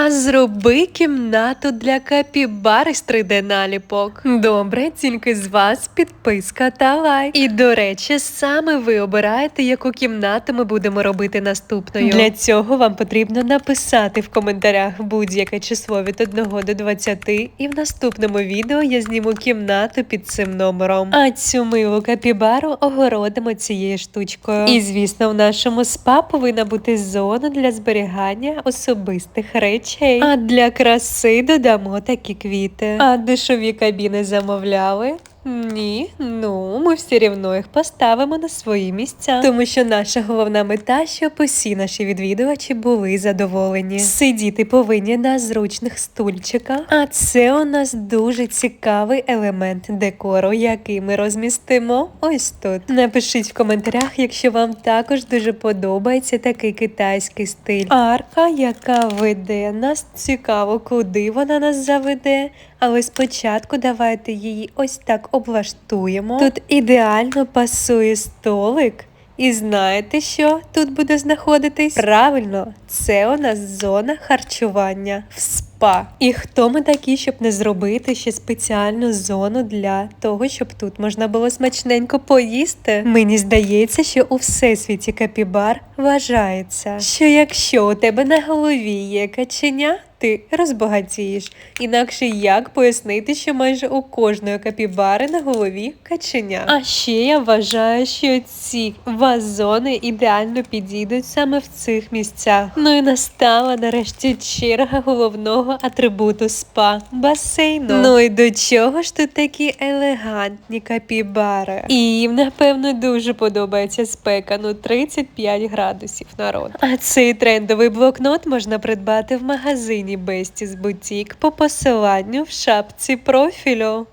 А зроби кімнату для капібари з 3D наліпок. Добре, тільки з вас підписка та лайк. І до речі, саме ви обираєте, яку кімнату ми будемо робити наступною. Для цього вам потрібно написати в коментарях будь-яке число від 1 до 20, і в наступному відео я зніму кімнату під цим номером. А цю милу капібару огородимо цією штучкою. І звісно, в нашому спа повинна бути зона для зберігання особистих речей. А для краси додамо такі квіти. А душові кабіни замовляли. Ні, ну ми все рівно їх поставимо на свої місця, тому що наша головна мета, щоб усі наші відвідувачі були задоволені. Сидіти повинні на зручних стульчиках, а це у нас дуже цікавий елемент декору, який ми розмістимо ось тут. Напишіть в коментарях, якщо вам також дуже подобається такий китайський стиль. Арка, яка веде нас, цікаво, куди вона нас заведе. Але спочатку давайте її ось так облаштуємо. Тут ідеально пасує столик. І знаєте, що тут буде знаходитись? Правильно, це у нас зона харчування в спа. І хто ми такі, щоб не зробити ще спеціальну зону для того, щоб тут можна було смачненько поїсти? Мені здається, що у всесвіті капібар вважається, що якщо у тебе на голові є каченя, ти розбагатієш. Інакше як пояснити, що майже у кожної капібари на голові каченя. А ще я вважаю, що ці вазони ідеально підійдуть саме в цих місцях. Ну і настала нарешті черга головного атрибуту спа басейну. Ну і до чого ж тут такі елегантні капібари? І їм, напевно, дуже подобається спека, ну 35 градусів народ. А цей трендовий блокнот можна придбати в магазині Besties бутік по посиланню в шапці профілю.